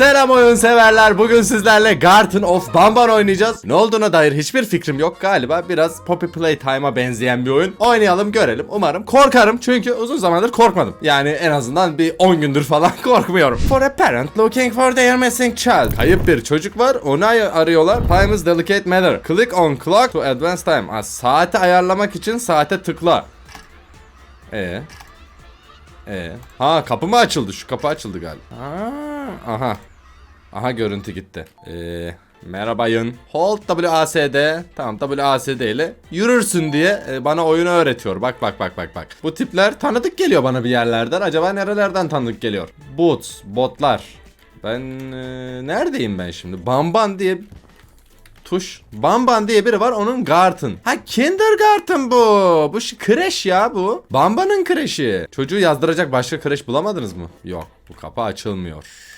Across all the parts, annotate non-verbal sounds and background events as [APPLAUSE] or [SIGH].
Selam oyun severler. Bugün sizlerle Garden of Banban oynayacağız. Ne olduğuna dair hiçbir fikrim yok galiba. Biraz Poppy Playtime'a benzeyen bir oyun. Oynayalım görelim. Umarım korkarım çünkü uzun zamandır korkmadım. Yani en azından bir 10 gündür falan [LAUGHS] korkmuyorum. For a parent looking for their missing child. Kayıp bir çocuk var. Onu arıyorlar. Time is delicate matter. Click on clock to advance time. Ha, saati ayarlamak için saate tıkla. Ee. Ee. Ha kapı mı açıldı? Şu kapı açıldı galiba. Ha, aha. Aha görüntü gitti. Ee, merhabayın. Hold WASD. Tamam WASD ile yürürsün diye e, bana oyunu öğretiyor. Bak bak bak bak bak. Bu tipler tanıdık geliyor bana bir yerlerden. Acaba nerelerden tanıdık geliyor? Boots, botlar. Ben e, neredeyim ben şimdi? Bamban diye tuş. Bamban diye biri var onun Garten. Ha kindergarten bu. Bu kreş ya bu. Bamba'nın kreşi. Çocuğu yazdıracak başka kreş bulamadınız mı? Yok. Bu kapı açılmıyor.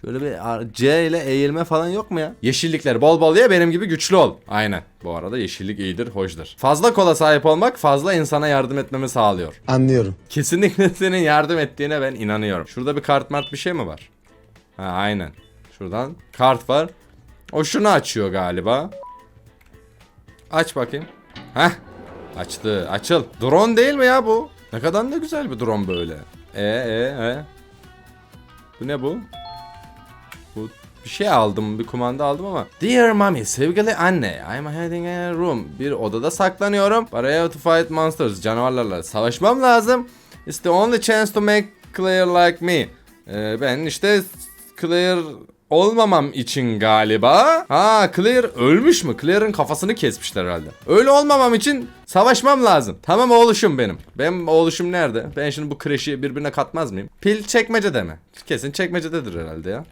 Şöyle bir C ile eğilme falan yok mu ya? Yeşillikler bol bol ye benim gibi güçlü ol. Aynen. Bu arada yeşillik iyidir, hoştur. Fazla kola sahip olmak fazla insana yardım etmemi sağlıyor. Anlıyorum. Kesinlikle [LAUGHS] senin yardım ettiğine ben inanıyorum. Şurada bir kart mart bir şey mi var? Ha aynen. Şuradan kart var. O şunu açıyor galiba. Aç bakayım. Heh. Açtı. Açıl. Drone değil mi ya bu? Ne kadar da güzel bir drone böyle. E e e. Bu ne bu? Bu bir şey aldım, bir kumanda aldım ama. Dear mommy, sevgili anne, I'm hiding in a room. Bir odada saklanıyorum. Have to fight monsters, canavarlarla savaşmam lazım. It's the only chance to make clear like me. Ee, ben işte clear olmamam için galiba. Ha Clear ölmüş mü? Clear'ın kafasını kesmişler herhalde. Öyle olmamam için savaşmam lazım. Tamam oğluşum benim. Benim oğluşum nerede? Ben şimdi bu kreşi birbirine katmaz mıyım? Pil çekmecede mi? Kesin çekmecededir herhalde ya.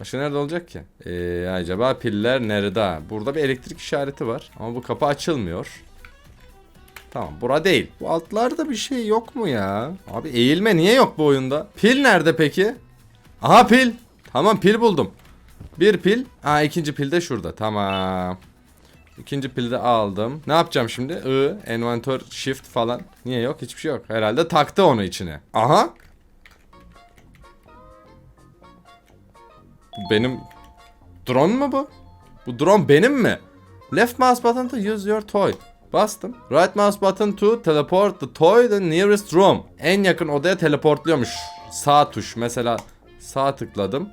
Başka nerede olacak ki? Ee, acaba piller nerede? Burada bir elektrik işareti var. Ama bu kapı açılmıyor. Tamam bura değil. Bu altlarda bir şey yok mu ya? Abi eğilme niye yok bu oyunda? Pil nerede peki? Aha pil. Tamam pil buldum. Bir pil. Aa ikinci pil de şurada. Tamam. İkinci pili de aldım. Ne yapacağım şimdi? I, envanter, shift falan. Niye yok? Hiçbir şey yok. Herhalde taktı onu içine. Aha. Benim drone mu bu? Bu drone benim mi? Left mouse button to use your toy. Bastım. Right mouse button to teleport the toy to the nearest room. En yakın odaya teleportluyormuş. Sağ tuş. Mesela sağ tıkladım.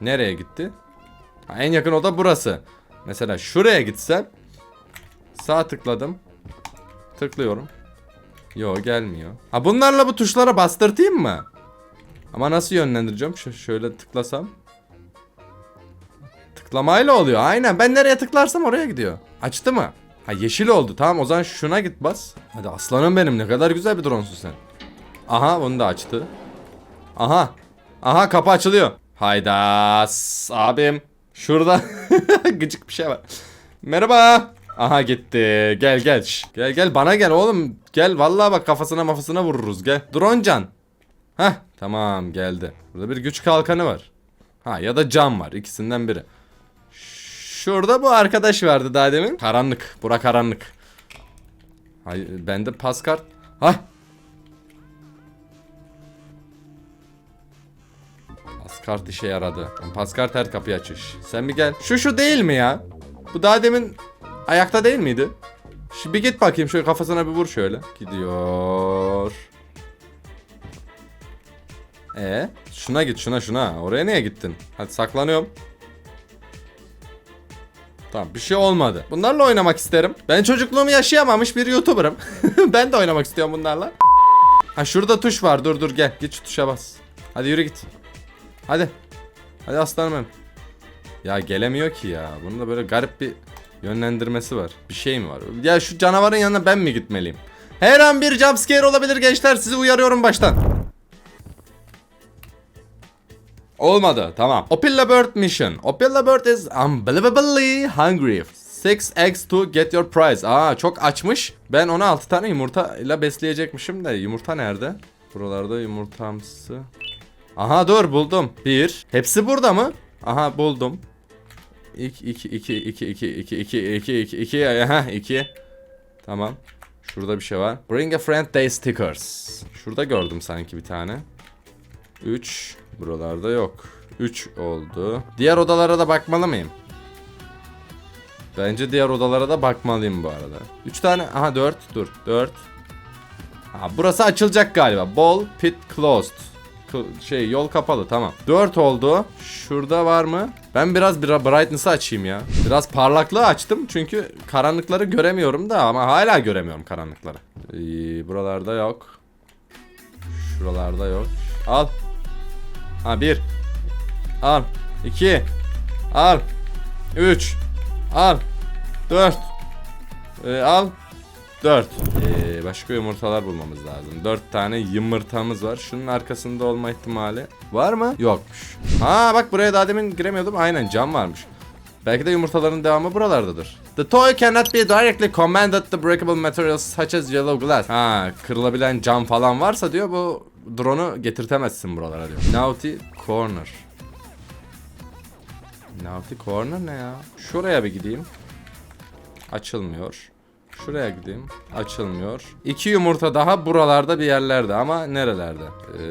Nereye gitti? Ha, en yakın oda burası. Mesela şuraya gitsem sağ tıkladım. Tıklıyorum. Yo gelmiyor. Ha bunlarla bu tuşlara bastırtayım mı? Ama nasıl yönlendireceğim? Ş- şöyle tıklasam. Tıklamayla oluyor. Aynen. Ben nereye tıklarsam oraya gidiyor. Açtı mı? Ha yeşil oldu. Tamam o zaman şuna git bas. Hadi aslanım benim. Ne kadar güzel bir dronesun sen. Aha bunu da açtı. Aha. Aha kapı açılıyor. Hayda s- abim. Şurada [LAUGHS] gıcık bir şey var. Merhaba. Aha gitti. Gel gel. Gel gel bana gel oğlum. Gel vallahi bak kafasına mafasına vururuz gel. Drone can. Heh tamam geldi. Burada bir güç kalkanı var. Ha ya da cam var ikisinden biri. Şurada bu arkadaş vardı daha demin. Karanlık. Bura karanlık. Hay bende pas kart. Hah. Pas kart işe yaradı. Pas kart her kapıyı açış. Sen bir gel. Şu şu değil mi ya? Bu daha demin ayakta değil miydi? Şu bir git bakayım şöyle kafasına bir vur şöyle. Gidiyor. E şuna git şuna şuna. Oraya niye gittin? Hadi saklanıyorum. Tamam bir şey olmadı. Bunlarla oynamak isterim. Ben çocukluğumu yaşayamamış bir YouTuber'ım. [LAUGHS] ben de oynamak istiyorum bunlarla. Ha şurada tuş var. Dur dur gel. Git şu tuşa bas. Hadi yürü git. Hadi. Hadi aslanım benim. Ya gelemiyor ki ya. Bunun da böyle garip bir yönlendirmesi var. Bir şey mi var? Ya şu canavarın yanına ben mi gitmeliyim? Her an bir jumpscare olabilir gençler. Sizi uyarıyorum baştan. Olmadı. Tamam. Opilla Bird Mission. Opilla Bird is unbelievably hungry. 6 eggs to get your prize. Aa çok açmış. Ben onu 6 tane yumurtayla besleyecekmişim de yumurta nerede? Buralarda yumurtamsı. Aha dur buldum. Bir. Hepsi burada mı? Aha buldum. 2 2 2 2 2 2 2 2 2 2 aha 2. Tamam. Şurada bir şey var. Bring a friend day stickers. Şurada gördüm sanki bir tane. 3 buralarda yok. 3 oldu. Diğer odalara da bakmalı mıyım? Bence diğer odalara da bakmalıyım bu arada. 3 tane. Aha 4. Dur. 4. Ha, burası açılacak galiba. Ball pit closed. K- şey yol kapalı tamam. 4 oldu. Şurada var mı? Ben biraz bir brightness'ı açayım ya. Biraz parlaklığı açtım çünkü karanlıkları göremiyorum da ama hala göremiyorum karanlıkları. Ee, buralarda yok. Şuralarda yok. Al. Ha 1. Al. 2. Al. 3. Al. 4. Ee, al. 4. Ee, başka yumurtalar bulmamız lazım. 4 tane yumurtamız var. Şunun arkasında olma ihtimali var mı? Yokmuş. Ha bak buraya daha demin giremiyordum. Aynen cam varmış. Belki de yumurtaların devamı buralardadır. The toy cannot be directly commanded the breakable materials such as yellow glass. Ha kırılabilen cam falan varsa diyor bu drone'u getirtemezsin buralara diyor. Naughty Corner. Naughty Corner ne ya? Şuraya bir gideyim. Açılmıyor. Şuraya gideyim. Açılmıyor. İki yumurta daha buralarda bir yerlerde ama nerelerde? Ee,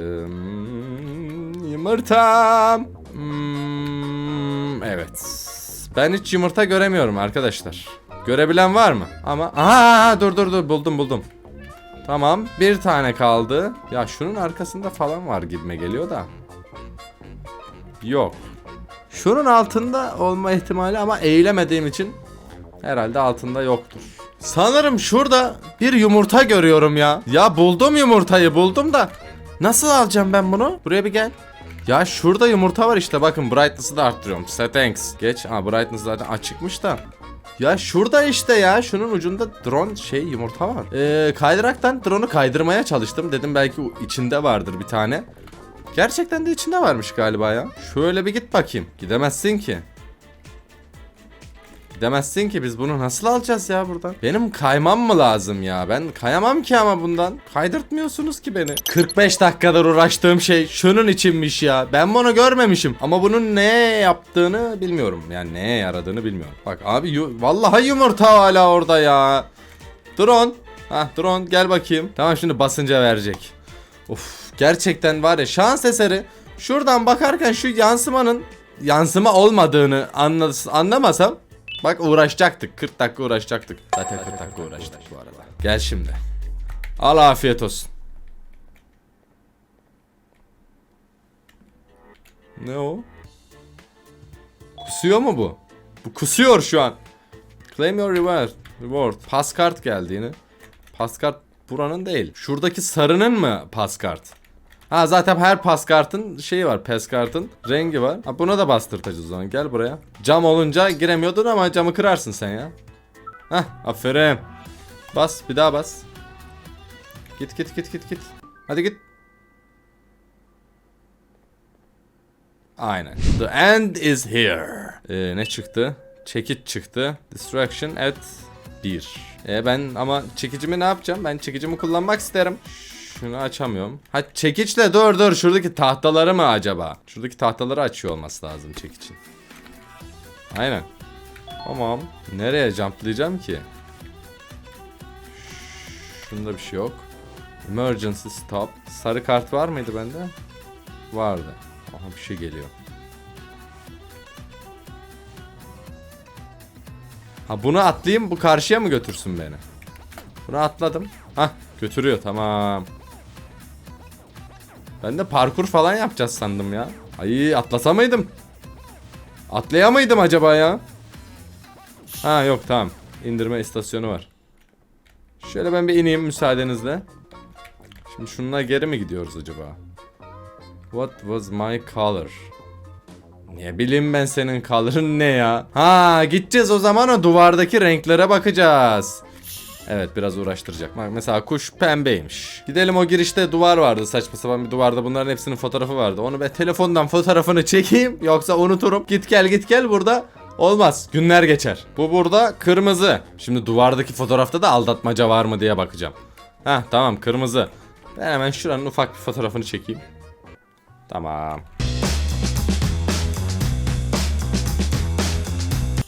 yumurtam. Hmm, evet. Ben hiç yumurta göremiyorum arkadaşlar. Görebilen var mı? Ama aha dur dur dur buldum buldum. Tamam bir tane kaldı. Ya şunun arkasında falan var gibime geliyor da. Yok. Şunun altında olma ihtimali ama eğilemediğim için herhalde altında yoktur. Sanırım şurada bir yumurta görüyorum ya. Ya buldum yumurtayı buldum da. Nasıl alacağım ben bunu? Buraya bir gel. Ya şurada yumurta var işte bakın brightness'ı da arttırıyorum. Settings. Geç. Ha brightness zaten açıkmış da. Ya şurada işte ya şunun ucunda drone şey yumurta var. Ee, kaydıraktan drone'u kaydırmaya çalıştım. Dedim belki içinde vardır bir tane. Gerçekten de içinde varmış galiba ya. Şöyle bir git bakayım. Gidemezsin ki. Gidemezsin ki biz bunu nasıl alacağız ya buradan? Benim kaymam mı lazım ya? Ben kayamam ki ama bundan. Kaydırtmıyorsunuz ki beni. 45 dakikadır uğraştığım şey şunun içinmiş ya. Ben bunu görmemişim. Ama bunun ne yaptığını bilmiyorum. Yani neye yaradığını bilmiyorum. Bak abi yu- vallahi yumurta hala orada ya. Drone. Hah drone gel bakayım. Tamam şimdi basınca verecek. Of gerçekten var ya şans eseri. Şuradan bakarken şu yansımanın yansıma olmadığını anlas- anlamasam Bak uğraşacaktık. 40 dakika uğraşacaktık. Zaten 40 dakika uğraştık bu arada. Gel şimdi. Al afiyet olsun. Ne o? Kusuyor mu bu? Bu kusuyor şu an. Claim your reward. Reward. Pas kart geldi yine. Pas kart buranın değil. Şuradaki sarının mı pas kart? Ha zaten her pas kartın şeyi var. Pes kartın rengi var. Ha buna da bastırtacağız o zaman. Gel buraya. Cam olunca giremiyordun ama camı kırarsın sen ya. Hah aferin. Bas bir daha bas. Git git git git git. Hadi git. Aynen. The end is here. Ee, ne çıktı? Çekiç çıktı. Distraction at 1. E ben ama çekicimi ne yapacağım? Ben çekicimi kullanmak isterim. Şunu açamıyorum. Ha çekiçle dur dur şuradaki tahtaları mı acaba? Şuradaki tahtaları açıyor olması lazım çekiçin. Aynen. Tamam. Nereye jumplayacağım ki? Şunda bir şey yok. Emergency stop. Sarı kart var mıydı bende? Vardı. Aha bir şey geliyor. Ha bunu atlayayım bu karşıya mı götürsün beni? Bunu atladım. Hah götürüyor tamam. Ben de parkur falan yapacağız sandım ya. Ay atlasa mıydım? Atlayamaydım acaba ya? Ha yok tamam. İndirme istasyonu var. Şöyle ben bir ineyim müsaadenizle. Şimdi şununla geri mi gidiyoruz acaba? What was my color? Ne bileyim ben senin color'ın ne ya? Ha gideceğiz o zaman o duvardaki renklere bakacağız. Evet biraz uğraştıracak. Bak mesela kuş pembeymiş. Gidelim o girişte duvar vardı saçma sapan bir duvarda bunların hepsinin fotoğrafı vardı. Onu ben telefondan fotoğrafını çekeyim yoksa unuturum. Git gel git gel burada olmaz. Günler geçer. Bu burada kırmızı. Şimdi duvardaki fotoğrafta da aldatmaca var mı diye bakacağım. Heh tamam kırmızı. Ben hemen şuranın ufak bir fotoğrafını çekeyim. Tamam.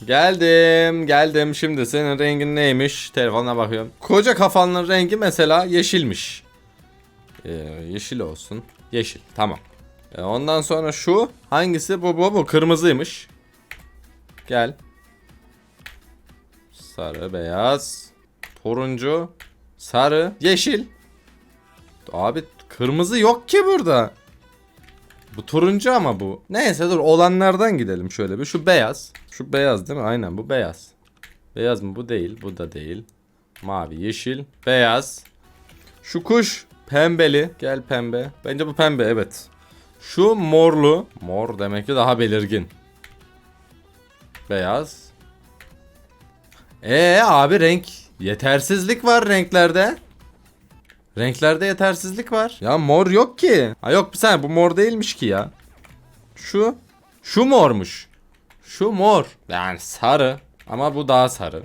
Geldim, geldim. Şimdi senin rengin neymiş? Telefonuna bakıyorum. Koca kafanın rengi mesela yeşilmiş. Ee, yeşil olsun. Yeşil, tamam. E, ondan sonra şu hangisi bu bu bu kırmızıymış. Gel. Sarı, beyaz, turuncu, sarı, yeşil. Abi kırmızı yok ki burada. Bu turuncu ama bu. Neyse dur olanlardan gidelim şöyle bir. Şu beyaz. Şu beyaz değil mi? Aynen bu beyaz. Beyaz mı? Bu değil. Bu da değil. Mavi, yeşil, beyaz. Şu kuş pembeli. Gel pembe. Bence bu pembe evet. Şu morlu. Mor demek ki daha belirgin. Beyaz. Ee abi renk yetersizlik var renklerde. Renklerde yetersizlik var. Ya mor yok ki. Ha yok bir saniye bu mor değilmiş ki ya. Şu. Şu mormuş. Şu mor. Yani sarı. Ama bu daha sarı.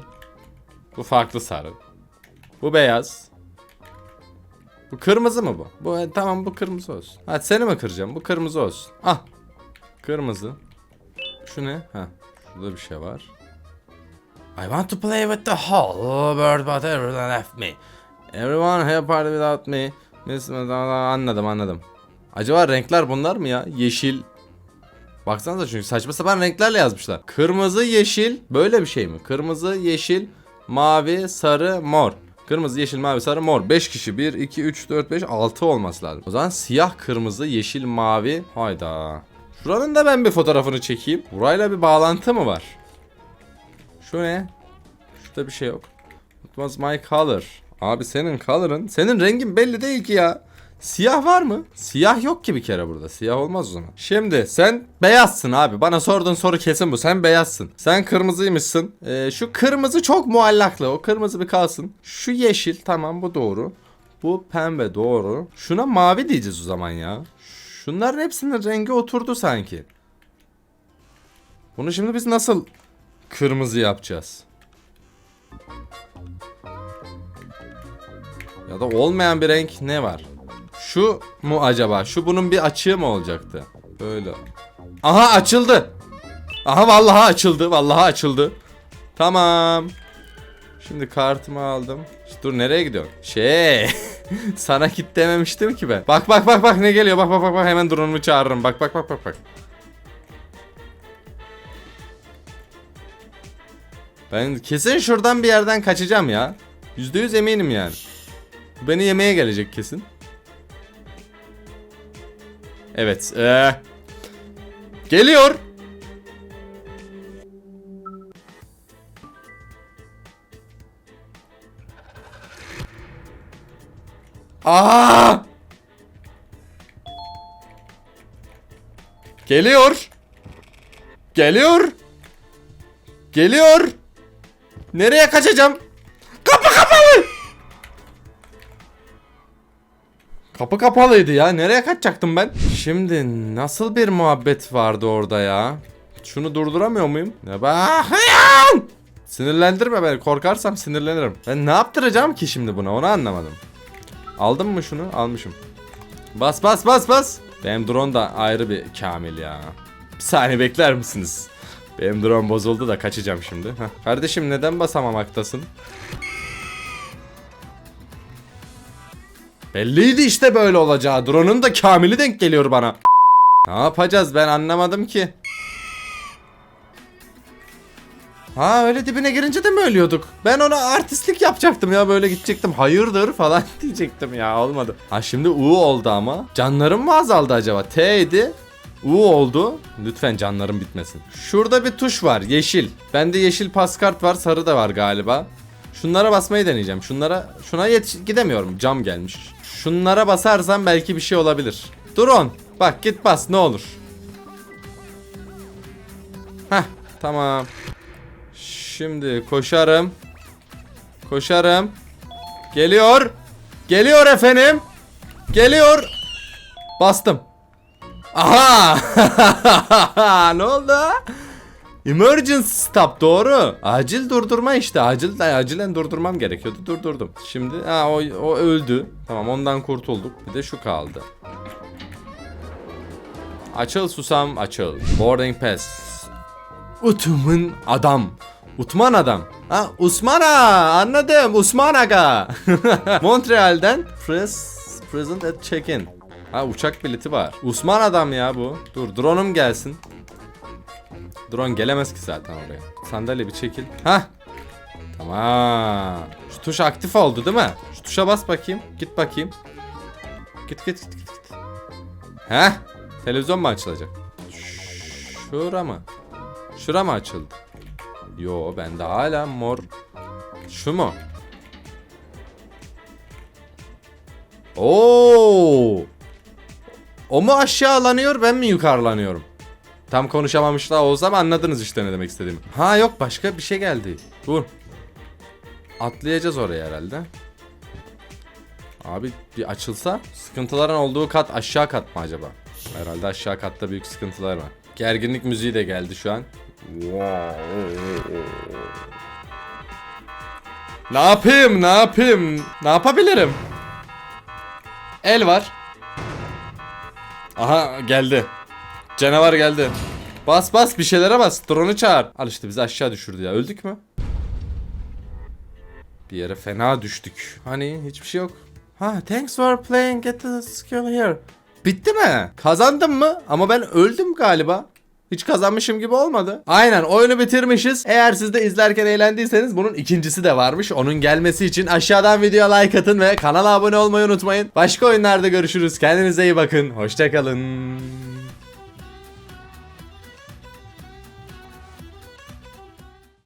Bu farklı sarı. Bu beyaz. Bu kırmızı mı bu? Bu e, tamam bu kırmızı olsun. Hadi seni mi kıracağım? Bu kırmızı olsun. Ah. Kırmızı. Şu ne? Ha. Şurada bir şey var. I want to play with the whole world but everyone left me. Everyone here party without me. Anladım anladım. Acaba renkler bunlar mı ya? Yeşil. Baksanıza çünkü saçma sapan renklerle yazmışlar. Kırmızı, yeşil böyle bir şey mi? Kırmızı, yeşil, mavi, sarı, mor. Kırmızı, yeşil, mavi, sarı, mor. 5 kişi. 1, 2, 3, 4, 5, 6 olması lazım. O zaman siyah, kırmızı, yeşil, mavi. Hayda. Şuranın da ben bir fotoğrafını çekeyim. Burayla bir bağlantı mı var? Şu ne? Şurada bir şey yok. It was my color. Abi senin color'ın, senin rengin belli değil ki ya. Siyah var mı? Siyah yok ki bir kere burada. Siyah olmaz o zaman. Şimdi sen beyazsın abi. Bana sorduğun soru kesin bu. Sen beyazsın. Sen kırmızıymışsın. Ee, şu kırmızı çok muallaklı. O kırmızı bir kalsın. Şu yeşil tamam bu doğru. Bu pembe doğru. Şuna mavi diyeceğiz o zaman ya. Şunların hepsinin rengi oturdu sanki. Bunu şimdi biz nasıl kırmızı yapacağız? Ya da olmayan bir renk ne var? Şu mu acaba? Şu bunun bir açığı mı olacaktı? Böyle. Aha açıldı. Aha vallahi açıldı. Vallahi açıldı. Tamam. Şimdi kartımı aldım. İşte dur nereye gidiyorsun? Şey. [LAUGHS] Sana git dememiştim ki ben. Bak bak bak bak ne geliyor. Bak bak bak bak hemen drone'umu çağırırım. Bak bak bak bak bak. Ben kesin şuradan bir yerden kaçacağım ya. %100 eminim yani. Beni yemeye gelecek kesin. Evet. Ee, geliyor. Aa! Geliyor. Geliyor. Geliyor. Nereye kaçacağım? Kapı kapalıydı ya. Nereye kaçacaktım ben? Şimdi nasıl bir muhabbet vardı orada ya? Şunu durduramıyor muyum? Ne bakıyorsun? Sinirlendirme beni. Korkarsam sinirlenirim. Ben ne yaptıracağım ki şimdi buna? Onu anlamadım. Aldım mı şunu? Almışım. Bas bas bas bas. Benim drone da ayrı bir kamil ya. Bir saniye bekler misiniz? Benim drone bozuldu da kaçacağım şimdi. Heh. Kardeşim neden basamamaktasın? Belliydi işte böyle olacağı. Drone'un da kamili denk geliyor bana. Ne yapacağız ben anlamadım ki. Ha öyle dibine girince de mi ölüyorduk? Ben ona artistlik yapacaktım ya böyle gidecektim. Hayırdır falan [LAUGHS] diyecektim ya olmadı. Ha şimdi U oldu ama. Canlarım mı azaldı acaba? T idi. U oldu. Lütfen canlarım bitmesin. Şurada bir tuş var yeşil. Bende yeşil paskart var sarı da var galiba. Şunlara basmayı deneyeceğim. Şunlara şuna yetiş gidemiyorum. Cam gelmiş. Şunlara basarsam belki bir şey olabilir. Drone. Bak git bas ne olur. Heh tamam. Şimdi koşarım. Koşarım. Geliyor. Geliyor efendim. Geliyor. Bastım. Aha! [LAUGHS] ne oldu? Emergency stop doğru. Acil durdurma işte. Acil acilen durdurmam gerekiyordu. Durdurdum. Şimdi ha o, o öldü. Tamam ondan kurtulduk. Bir de şu kaldı. Açıl susam açıl. Boarding pass. Utumun adam. Utman adam. Ha Usmana anladım. Usman aga. [LAUGHS] Montreal'den press present at check-in. Ha uçak bileti var. Usman adam ya bu. Dur drone'um gelsin. Drone gelemez ki zaten oraya. Sandalye bir çekil. Ha. Tamam. Şu tuş aktif oldu değil mi? Şu tuşa bas bakayım. Git bakayım. Git git git git. git. Heh. Televizyon mu açılacak? Şura mı? Şura mı açıldı? Yo bende hala mor. Şu mu? Oo! O mu aşağılanıyor ben mi yukarılanıyorum? Tam konuşamamışlar olsam anladınız işte ne demek istediğimi. Ha yok başka bir şey geldi. Dur. Atlayacağız oraya herhalde. Abi bir açılsa sıkıntıların olduğu kat aşağı kat mı acaba? Herhalde aşağı katta büyük sıkıntılar var. Gerginlik müziği de geldi şu an. Ne yapayım? Ne yapayım? Ne yapabilirim? El var. Aha geldi. Canavar geldi. Bas bas bir şeylere bas. Drone'u çağır. Al işte bizi aşağı düşürdü ya. Öldük mü? Bir yere fena düştük. Hani hiçbir şey yok. Ha thanks for playing get the skill here. Bitti mi? Kazandım mı? Ama ben öldüm galiba. Hiç kazanmışım gibi olmadı. Aynen oyunu bitirmişiz. Eğer siz de izlerken eğlendiyseniz bunun ikincisi de varmış. Onun gelmesi için aşağıdan video like atın ve kanala abone olmayı unutmayın. Başka oyunlarda görüşürüz. Kendinize iyi bakın. Hoşçakalın.